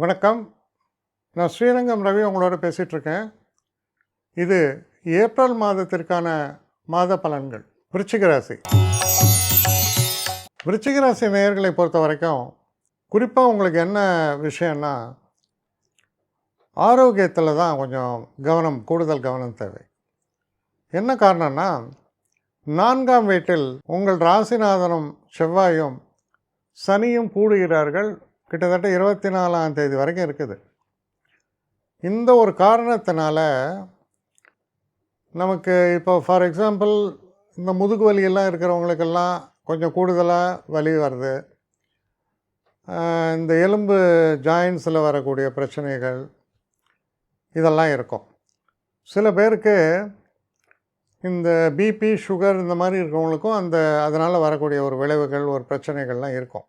வணக்கம். நான் ஸ்ரீரங்கம் ரவி உங்களோட பேசிகிட்ருக்கேன். இது ஏப்ரல் மாதத்திற்கான மாத பலன்கள். விருச்சிக ராசி. விருச்சிக ராசி நேயர்களை பொறுத்த வரைக்கும் குறிப்பாக உங்களுக்கு என்ன விஷயம்னா ஆரோக்கியத்தில் தான் கொஞ்சம் கவனம் கூடுதல் கவனம் தேவை. என்ன காரணம்னா நான்காம் வீட்டில் உங்கள் ராசிநாதனும் செவ்வாயும் சனியும் கூடுகிறார்கள். கிட்டத்தட்ட இருபத்தி நாலாம் தேதி வரைக்கும் இருக்குது. இந்த ஒரு காரணத்தினால நமக்கு இப்போ ஃபார் எக்ஸாம்பிள் இந்த முதுகு வலியெல்லாம் இருக்கிறவங்களுக்கெல்லாம் கொஞ்சம் கூடுதலாக வலி வருது. இந்த எலும்பு ஜாயின்ஸில் வரக்கூடிய பிரச்சனைகள் இதெல்லாம் இருக்கும். சில பேருக்கு இந்த பிபி சுகர் இந்த மாதிரி இருக்கிறவங்களுக்கும் அந்த அதனால் வரக்கூடிய ஒரு விளைவுகள் ஒரு பிரச்சனைகள்லாம் இருக்கும்.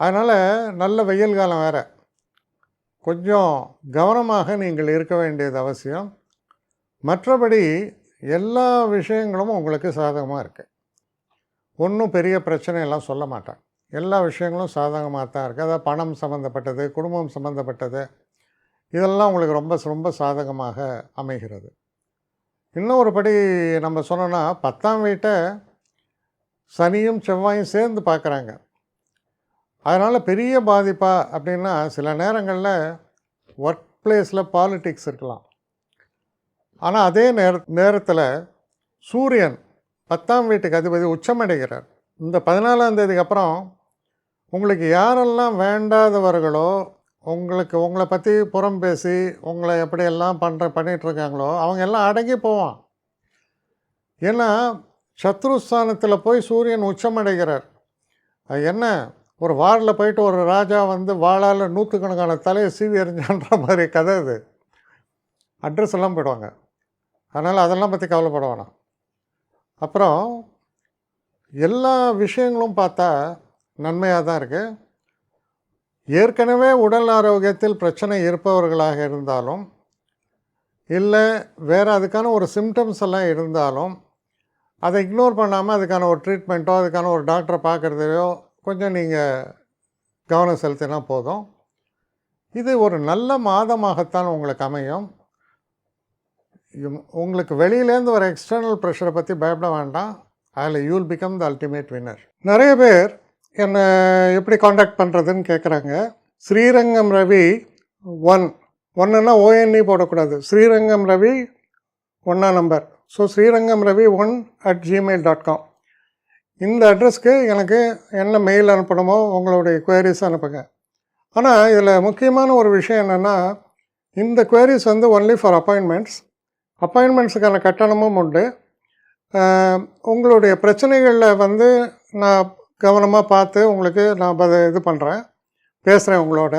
அதனால் நல்ல வெயில் காலம் வேறு. கொஞ்சம் கவனமாக நீங்கள் இருக்க வேண்டியது அவசியம். மற்றபடி எல்லா விஷயங்களும் உங்களுக்கு சாதகமாக இருக்குது ஒன்றும் பெரிய பிரச்சனையெல்லாம் சொல்ல மாட்டேன். எல்லா விஷயங்களும் சாதகமாக தான் இருக்குது அதாவது பணம் சம்மந்தப்பட்டது குடும்பம் சம்மந்தப்பட்டது இதெல்லாம் உங்களுக்கு ரொம்ப ரொம்ப சாதகமாக அமைகிறது. இன்னும் ஒரு படி நம்ம சொன்னோன்னா பத்தாம் வீட்டை சனியும் செவ்வாயும் சேர்ந்து பார்க்குறாங்க. அதனால் பெரிய பாதிப்பா அப்படின்னா சில நேரங்களில் ஒர்க் பிளேஸில் பாலிட்டிக்ஸ் இருக்கலாம். ஆனால் அதே நேர நேரத்தில் சூரியன் பத்தாம் வீட்டுக்கு அதிபதி உச்சமடைகிறார். இந்த பதினாலாம் தேதிக்கு அப்புறம் உங்களுக்கு யாரெல்லாம் வேண்டாதவர்களோ உங்களுக்கு உங்களை பற்றி புறம் பேசி உங்களை எப்படியெல்லாம் பண்ணுற பண்ணிகிட்ருக்காங்களோ அவங்க எல்லாம் அடங்கி போவான். ஏன்னா சத்ருஸ்தானத்தில் போய் சூரியன் உச்சமடைகிறார். அது என்ன? ஒரு வாரில் போயிட்டு ஒரு ராஜா வந்து வாழால் நூற்றுக்கணக்கான தலையை சீவி எறிஞ்சான்ற மாதிரி கதை இது. அட்ரஸ் எல்லாம் போயிடுவாங்க. அதனால் அதெல்லாம் பற்றி கவலைப்பட வேணாம். அப்புறம் எல்லா விஷயங்களும் பார்த்தா நன்மையாக தான் இருக்குது ஏற்கனவே உடல் ஆரோக்கியத்தில் பிரச்சனை இருப்பவர்களாக இருந்தாலும் இல்லை வேறு அதுக்கான ஒரு சிம்டம்ஸ் எல்லாம் இருந்தாலும் அதை இக்னோர் பண்ணாமல் அதுக்கான ஒரு ட்ரீட்மெண்ட்டோ அதுக்கான ஒரு டாக்டரை பார்க்குறதையோ கொஞ்சம் நீங்கள் கவனம் செலுத்தினா போதும். இது ஒரு நல்ல மாதமாகத்தான் உங்களுக்கு அமையும். உங்களுக்கு வெளியிலேருந்து வர எக்ஸ்டர்னல் ப்ரெஷரை பற்றி பயப்பட வேண்டாம். அதில் you'll become the ultimate winner நிறைய பேர் என்னை எப்படி காண்டாக்ட் பண்ணுறதுன்னு கேட்குறாங்க ஸ்ரீரங்கம் ரவி ஒன் ஒன்றுன்னா ஓஎன்இ போடக்கூடாது. ஸ்ரீரங்கம் ரவி ஒன்றா number so Srirangam Ravi one at Gmail dot com இந்த அட்ரஸ்க்கு எனக்கு என்ன மெயில் அனுப்பணுமோ உங்களுடைய குவரிஸ் அனுப்புங்க. ஆனால் இதில் முக்கியமான ஒரு விஷயம் என்னென்னா இந்த குவரிஸ் வந்து ஒன்லி ஃபார் அப்பாயின்மெண்ட்ஸ் அப்பாயின்மெண்ட்ஸுக்கான கட்டணமும் உண்டு. உங்களுடைய பிரச்சனைகளில் வந்து நான் கவனமாக பார்த்து உங்களுக்கு நான் அதை இது பண்ணுறேன் பேசுகிறேன் உங்களோட.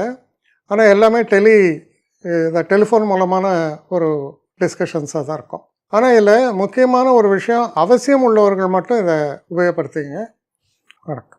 ஆனால் எல்லாமே டெலி இந்த டெலிஃபோன் மூலமான ஒரு டிஸ்கஷன்ஸாக தான் இருக்கும். ஆனால் இதில் முக்கியமான ஒரு விஷயம் அவசியம் உள்ளவர்கள் மட்டும் இதை உபயோகப்படுத்திங்க வணக்கம்.